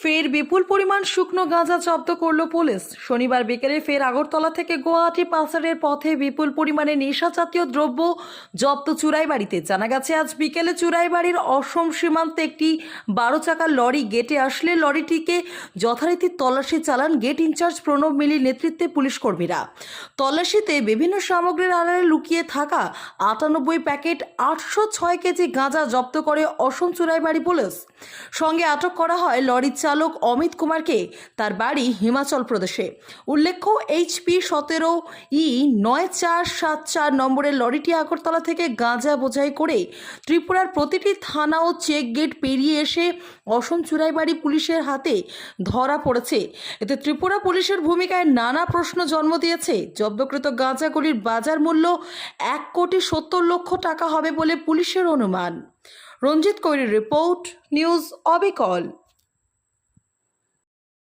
ফের বিপুল পরিমাণ শুকনো গাঁজা জব্দ করল পুলিশ। শনিবার বিকেলে ফের আগরতলা থেকে গুয়াহাটি পাসারের পথে বিপুল পরিমাণে নেশা জাতীয় দ্রব্য জব্দ চুরাইবাড়িতে। জানা গেছে, আজ বিকেলে চুরাইবাড়ির অসম সীমান্তে একটি বারো চাকার লরি গেটে আসলে লরিটিকে যথারীতি তল্লাশি চালান গেট ইনচার্জ প্রণব মিলির নেতৃত্বে পুলিশ কর্মীরা। তল্লাশিতে বিভিন্ন সামগ্রীর আড়ালে লুকিয়ে থাকা আটানব্বই প্যাকেট আটশো ছয় কেজি গাঁজা জব্দ করে অসম চুরাইবাড়ি পুলিশ। সঙ্গে আটক করা হয় লরির চালক অমিত কুমারকে তার বাড়ি হিমাচল প্রদেশে। উল্লেখ্য, এইচপি সতেরো ই নয় চার সাত চার নম্বরের লরিটি আগরতলা থেকে গাঁজা বোঝাই করে ত্রিপুরার প্রতিটি থানা ও চেক গেট পেরিয়ে এসে অসম চুরাইবাড়ি পুলিশের হাতে ধরা পড়েছে। এতে ত্রিপুরা পুলিশের ভূমিকায় নানা প্রশ্ন জন্ম দিয়েছে। জব্দকৃত গাঁজাগুলির বাজার মূল্য এক কোটি সত্তর লক্ষ টাকা হবে বলে পুলিশের অনুমান। রঞ্জিত কৈরির রিপোর্ট, নিউজ অবিকল।